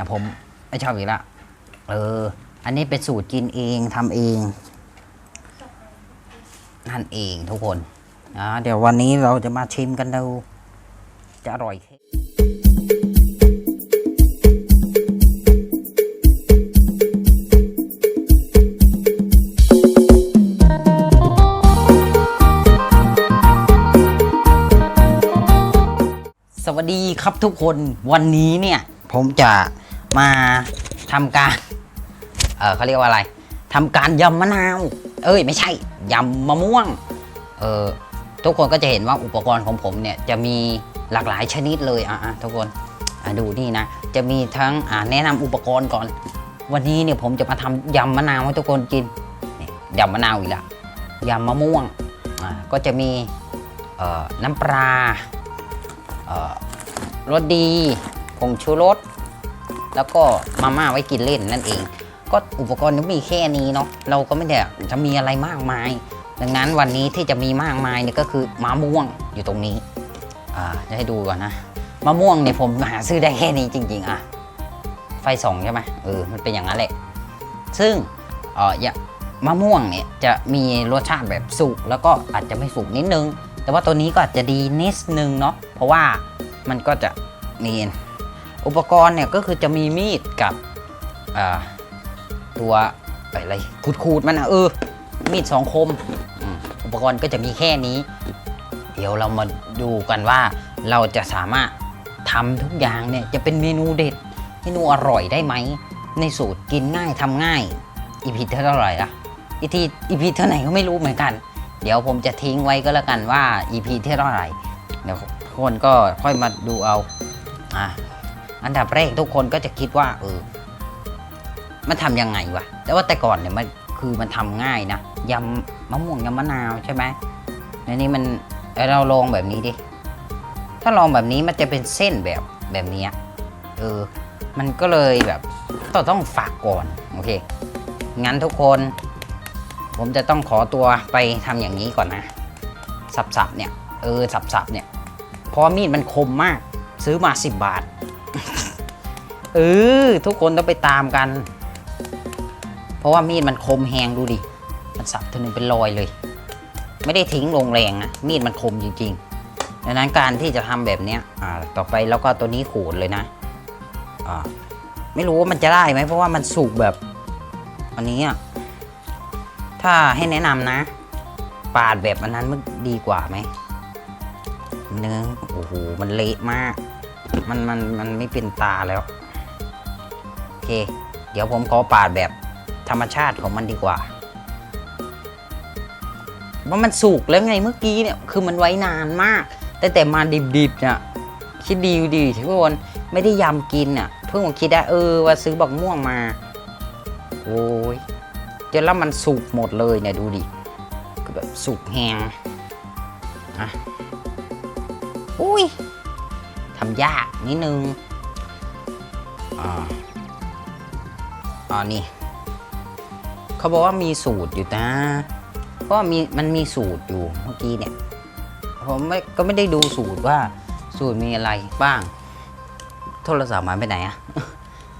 นะผมไม่ชอบอีกละเออ อันนี้เป็นสูตรกินเองทำเองนั่นเองทุกคนนะเดี๋ยววันนี้เราจะมาชิมกันดู จะอร่อยแค่สวัสดีครับทุกคนวันนี้เนี่ย ผมจะ มาทำการเออเขาเรียกว่าอะไรทำการยำมะนาว เอ้ยไม่ใช่ยำมะม่วงเออทุกคนก็จะเห็นว่าอุปกรณ์ของผมเนี่ยจะมีหลากหลายชนิดเลยอะทุกคนดูนี่นะ จะมีทั้งแนะนำอุปกรณ์ก่อน วันนี้เนี่ยผมจะมาทำยำมะนาวให้ทุกคนกินยำมะนาวอีกละยำมะม่วงก็จะมีน้ำปลารสดีผงชูรส แล้วก็มาม่าไว้กินเล่นนั่นเอง ก็อุปกรณ์ก็มีแค่นี้เนาะเราก็ไม่ได้จะมีอะไรมากมาย ดังนั้นวันนี้ที่จะมีมากมายเนี่ยก็คือมะม่วงอยู่ตรงนี้อ่าจะให้ดูก่อนนะมะม่วงเนี่ยผมหาซื้อได้แค่นี้จริง ๆอะไฟส่องใช่ไหมเออมันเป็นอย่างนั้นแหละ ซึ่งเอออย่ามะม่วงเนี่ยจะมีรสชาติแบบสุกแล้วก็อาจจะไม่สุกนิดนึง แต่ว่าตัวนี้ก็อาจจะดีนิดนึงเนาะเพราะว่ามันก็จะมียน อุปกรณ์เนี่ยก็คือจะมีมีดกับตัวอะไรขูดๆมันนะเออ มีดสองคม อุปกรณ์ก็จะมีแค่นี้ เดี๋ยวเรามาดูกันว่าเราจะสามารถทำทุกอย่างเนี่ยจะเป็นเมนูเด็ด เมนูอร่อยได้ไหม ในสูตรกินง่ายทำง่าย อีพีเท่าไหร่ละอีทีอีพีเท่าไหร่ก็ไม่รู้เหมือนกัน เดี๋ยวผมจะทิ้งไว้ก็แล้วกันว่าอีพีเท่าไหร่ เดี๋ยวคนก็ค่อยมาดูเอาอะ อันดับแรกทุกคนก็จะคิดว่า เออ มันทำยังไงวะ แต่ว่าแต่ก่อนเนี่ยมันคือมันทำง่ายนะยำมะม่วงยำมะนาวใช่ไหมในนี้มันเราลองแบบนี้ดิ ถ้าลองแบบนี้มันจะเป็นเส้นแบบแบบนี้เออ มันก็เลยแบบต้องต้องฝากก่อน โอเค งั้นทุกคน ผมจะต้องขอตัวไปทำอย่างนี้ก่อนนะ สับๆเนี่ย เออ สับๆเนี่ยพราะว่ามีดมันคมมาก ซื้อมา 10 บาท เออทุกคนต้องไปตามกัน เพราะว่ามีดมันคมแหงดูดิ มันสับทีนึงเป็นรอยเลย ไม่ได้ทิ้งลงแรงนะ มีดมันคมจริงๆดังนั้นการที่จะทำแบบเนี้ยอ่าต่อไปแล้วก็ตัวนี้ขูดเลยนะอ่าไม่รู้ว่ามันจะได้ไหมเพราะว่ามันสุกแบบอันนี้อะถ้าให้แนะนำนะ ปาดแบบอันนั้นมันดีกว่าไหมเนื้อโอ้โหมันเละมาก มันมันมันไม่เป็นตาแล้ว เคเดี๋ยวผมขอปาดแบบธรรมชาติของมันดีกว่าว่ามันสุกแล้วไงเมื่อกี้เนี่ย คือมันไว้นานมาก แต่แต่มาดิบๆเนี่ยคิดดีดีทุกคนไม่ได้ยำกินอะ เพิ่งมคิดได้เออว่าซื้อบักม่วงมา โอ้ยเจนแล้วมันสุกหมดเลยเนี่ยดูดิคือแบบสุกแหงอะอุ้ยทำยากนิดนึงอ่า อ่านี่ เขาบอกว่ามีสูตรอยู่นะ เพราะมีมันมีสูตรอยู่เมื่อกี้เนี่ย ผมไม่ก็ไม่ได้ดูสูตรว่าสูตรมีอะไรบ้าง โทรศัพท์มาไปไหนอะ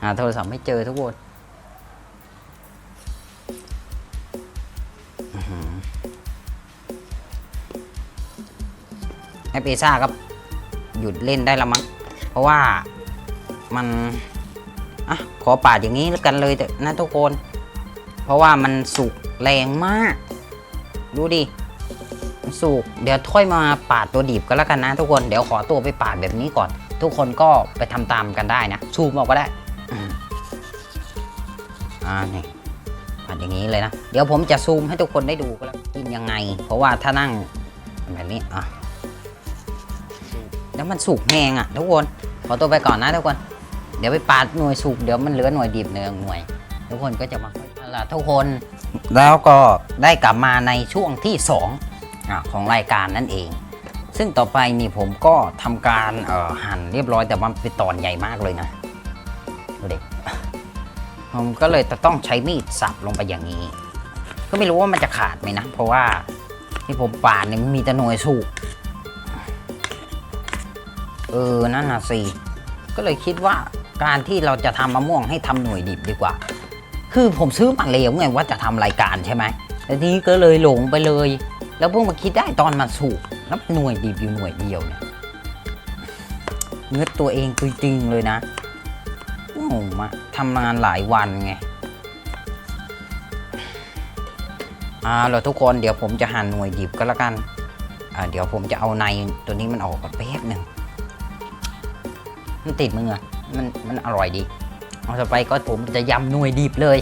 หาโทรศัพท์ไม่เจอทุกคนอื้อหือไอเปซ่าก็หยุดเล่นได้แล้วมั้ง เพราะว่ามัน อะขอปาดอย่างนี้แล้วกันเลยเถอะนะทุกคน เพราะว่ามันสุกแรงมาก ดูดิสุกเดี๋ยวถ้อยมาปาดตัวดิบก็แล้วกันนะ ทุกคนเดี๋ยวขอตัวไปปาดแบบนี้ก่อน ทุกคนก็ไปทำตามกันได้นะซูมออกก็ได้อ่านี่ปาดอย่างนี้เลยนะเดี๋ยวผมจะซูมให้ทุกคนได้ดูก็แล้วกินยังไง เพราะว่าถ้านั่งแบบนี้อะแล้วมันสุกแหงอะ ทุกคนขอตัวไปก่อนนะทุกคน เดี๋ยวไปปาดหน่วยสุกเดี๋ยวมันเหลือหน่วยดิบหนึ่งหน่วย ทุกคนก็จะมาคอยเอาล่ะทุกคนแล้วก็ได้กลับมาในช่วงที่2อของรายการนั่นเอง ซึ่งต่อไปนี่ผมก็ทำการหั่นเรียบร้อยแต่มันเป็นตอนใหญ่มากเลยนะดูเด็กผมก็เลยจะต้องใช้มีดสับลงไปอย่างนี้ ก็ไม่รู้ว่ามันจะขาดไหมนะ เพราะว่าที่ผมปาดเนี่ยมันมีแต่หน่วยสุกเออนั่นน่ะสิก็เลยคิดว่า การที่เราจะทำมะม่วงให้ทำหน่วยดิบดีกว่า คือผมซื้อมาเลวไงว่าจะทำรายการใช่ไหมแต่ทีนี้ก็เลยหลงไปเลย แล้วเพิ่งมาคิดได้ตอนมาสูกแล้วหน่วยดิบอยู่หน่วยเดียวเนี่ยเงื้อตัวเองจริงๆเลยนะงงมาทำงานหลายวันไงอ่าเราทุกคนเดี๋ยวผมจะหั่นหน่วยดิบก็แล้วกันอ่าเดี๋ยวผมจะเอาในตัวนี้มันออกก่อนแป๊บหนึ่งมันติดมืออะ มันมันอร่อยดี เอาต่อไปก็ผมจะยำน่วยดิบเลย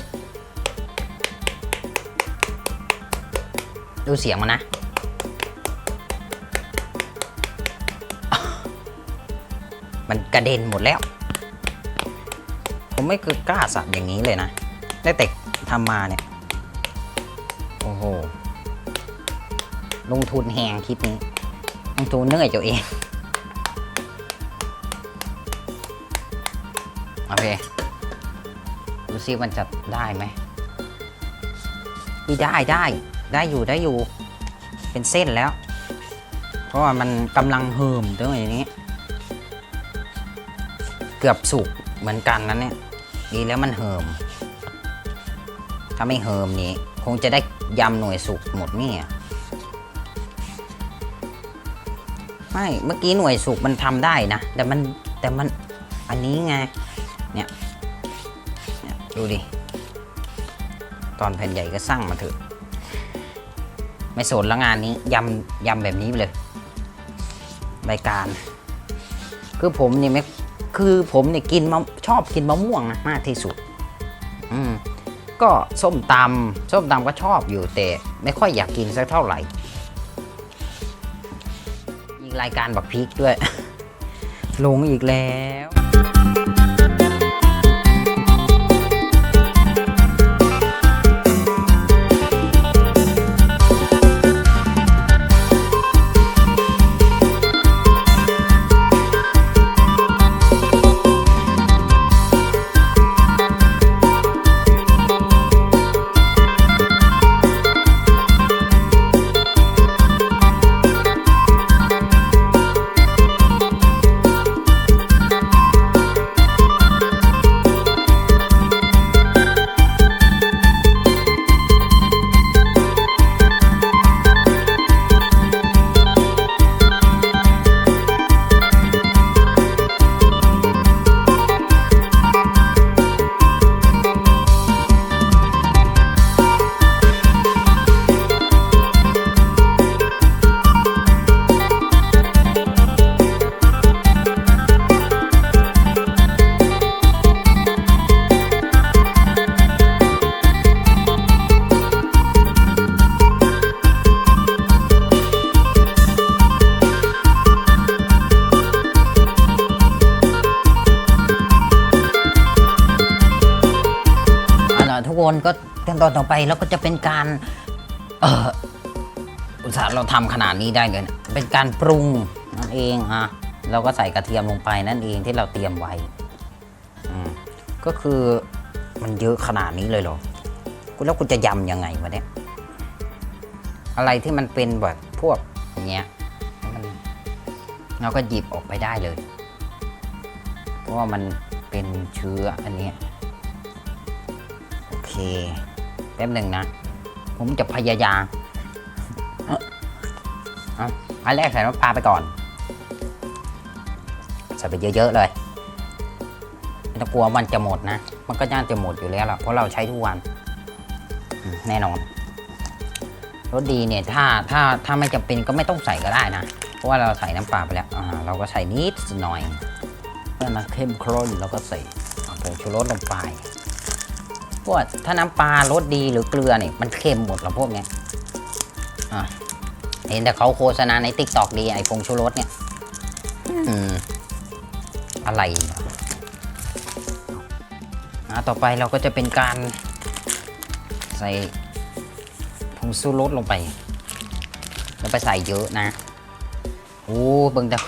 ดูเสียงมันนะ มันกระเด็นหมดแล้ว ผมไม่เคยกล้าสับอย่างนี้เลยนะตั้แต่ทำมาเนี่ย โอ้โห ลงทุนแหงคลิปนี้ ลงทุนเหนื่อยตัวเอง โอเค ดูซิมันจะได้ไหมได้ได้ได้อยู่ได้อยู่ เป็นเส้นแล้ว เพราะว่ามันกำลังเหิมตรงอย่างนี้ เกือบสุกเหมือนกันนะเนี่ย ดีแล้วมันเหิม ถ้าไม่เหิมนี้ คงจะได้ยำหน่วยสุกหมดนี่ไม่ เมื่อกี้หน่วยสุกมันทำได้นะ แต่มันแต่มันอันนี้ไง เนี่ยดูดิ ตอนแผ่นใหญ่ก็สร้างมาเถอะ ไม่สนแล้วงานนี้ยำยำแบบนี้ไปเลยรายการ คือผมเนี่ยไม่คือผมเนี่ยกินมะชอบกินมะม่วงนะมากที่สุด อืมก็ส้มตำส้มตำก็ชอบอยู่แต่ ไม่ค่อยอยากกินสักเท่าไหร่อีกรายการบักพริกด้วย ลงอีกแล้ว คนก็ขั้นตอนต่อไปแล้วก็จะเป็นการ เอออุตส่าห์เราทำขนาดนี้ได้เลยนะเป็นการปรุงนั่นเองอะเราก็ใส่กระเทียมลงไปนั่นเองที่เราเตรียมไว้ก็คือมันเยอะขนาดนี้เลยเหรอคุณแล้วคุณจะยำยังไงวะเนี่ยอะไรที่มันเป็นแบบพวกอย่างเงี้ยมันเราก็หยิบออกไปได้เลย เพราะว่ามันเป็นเชื้ออันเนี้ย แป๊บหนึ่งนะ ผมจะพยายามเอาเอาอันแรกใส่น้ำปลาไปก่อนใส่ไปเยอะๆเลยไม่ต้องกลัวมันจะหมดนะ มันก็ย่านจะหมดอยู่แล้วล่ะเพราะเราใช้ทุกวัน แน่นอนรสดีเนี่ยถ้าถ้าถ้าไม่จำเป็นก็ไม่ต้องใส่ก็ได้นะ เพราะว่าเราใส่น้ำปลาไปแล้วอ่าเราก็ใส่นิดหน่อยเพื่อมาเข้มข้นแล้วก็ใส่ผงชูรสลงไป วกถ้าน้ำปลารสดีหรือเกลือเนี่ยมันเค็มหมดแล้วพวกเนี้ยอะเห็นแต่เขาโฆษณาในติ๊กตอกดีไอ้ผงชูรสเนี่ยอืมอะไรเนี่ยอะต่อไปเราก็จะเป็นการใส่ผงชูรสลงไป แล้วไปใส่เยอะนะ โอ้เบิ่งแต่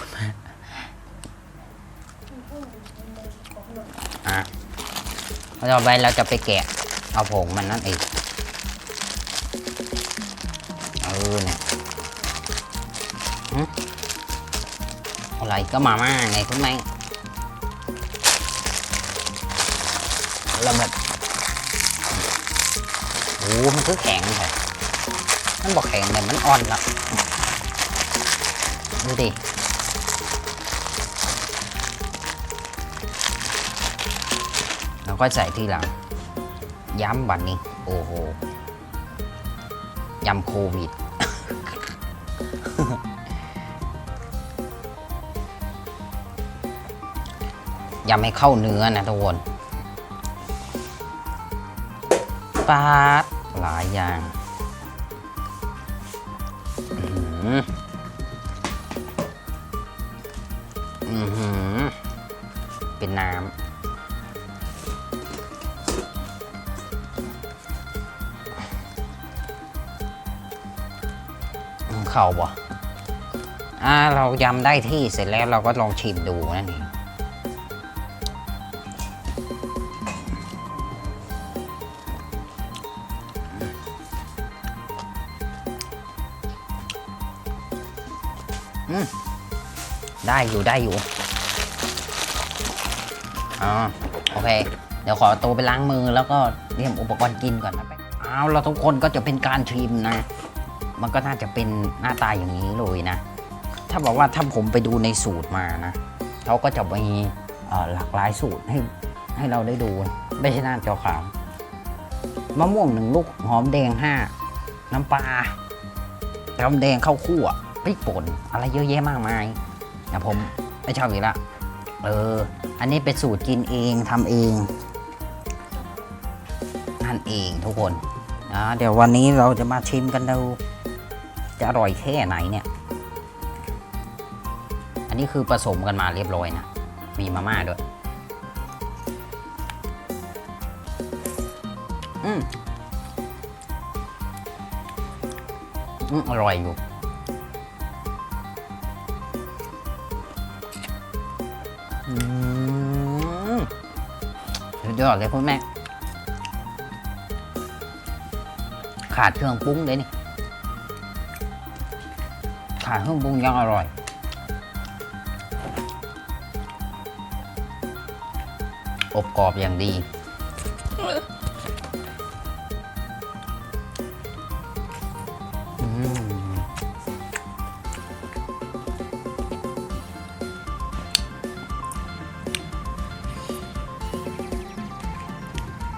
ต่อไปเราจะไปแกะ เอาผงมันนั่นเองเออเนี่ยอะไรก็มาม่าไงคุณแม่งแล้วแบบโอ้มันคือแข็งเลยมันบอกแข็งแต่มันอ่อนแล้วดูดิ ก็ใส่ทีหลัง ย้ำวันนี้ โอ้โหยำโควิด ยำให้เข้าเนื้อนะทุกคนปาดหลายอย่างอื้อหืออื้อหือเป็นน้ำ เข้าบ่อ่าเรายำได้ที่เสร็จแล้วเราก็ลองชิมดูนั่นเองอืมได้อยู่ได้อยู่อ๋อโอเค เดี๋ยวขอตัวไปล้างมือแล้วก็เตรียมอุปกรณ์กินก่อนนะไปเอาเราทุกคนก็จะเป็นการชิมนะ มันก็น่าจะเป็นหน้าตาอย่างนี้เลยนะ ถ้าบอกว่าถ้าผมไปดูในสูตรมานะเขาก็จะมีเอ่อหลากหลายสูตรให้ให้เราได้ดูไม่ใช่หน้าจอขาวมะม่วงหนึ่งลูกหอมแดงห้าน้ำปลาน้ำแดงข้าวคั่วพริกป่นอะไรเยอะแยะมากมายนะผมไม่ชอบอีกละเออ อันนี้เป็นสูตรกินเองทำเองนั่นเองทุกคนอ่าเดี๋ยววันนี้เราจะมาชิมกันดู จะอร่อยแค่ไหนเนี่ย อันนี้คือผสมกันมาเรียบร้อยนะ มีมาม่าด้วย อืมอืมอร่อยอยู่อืมสุดยอดเลยพ่อแม่ ขาดเครื่องปรุงเลยนี่ ขาเครื่องปรุงยังอร่อย อบกรอบอย่างดี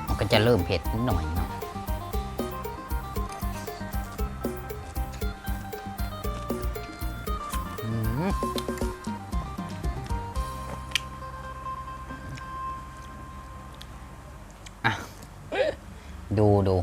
มันก็จะเริ่มเผ็ดนิดหน่อยนะ ดูดู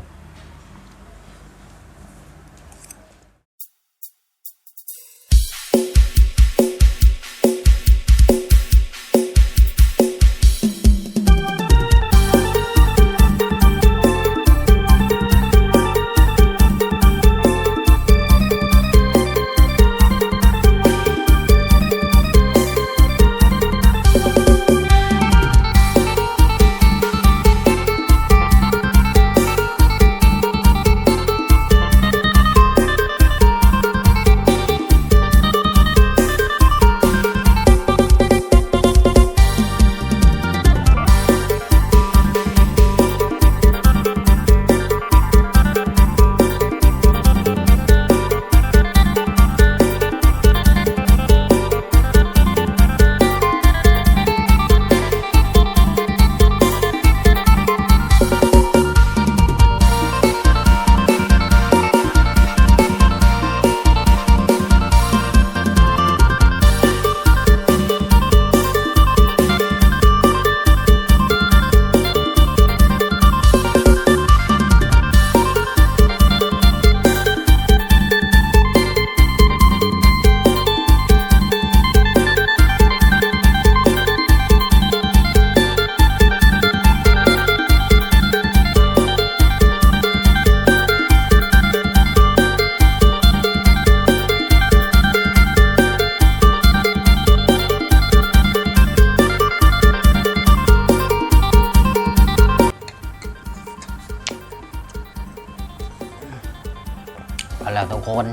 เอาล่ะทุกคน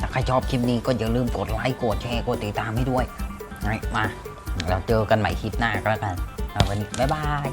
ถ้าใครชอบคลิปนี้ก็อย่าลืมกดไลค์ กดแชร์ กดติดตามให้ด้วยไงมา เราเจอกันใหม่คลิปหน้าก็แล้วกันวันนี้บ๊ายบาย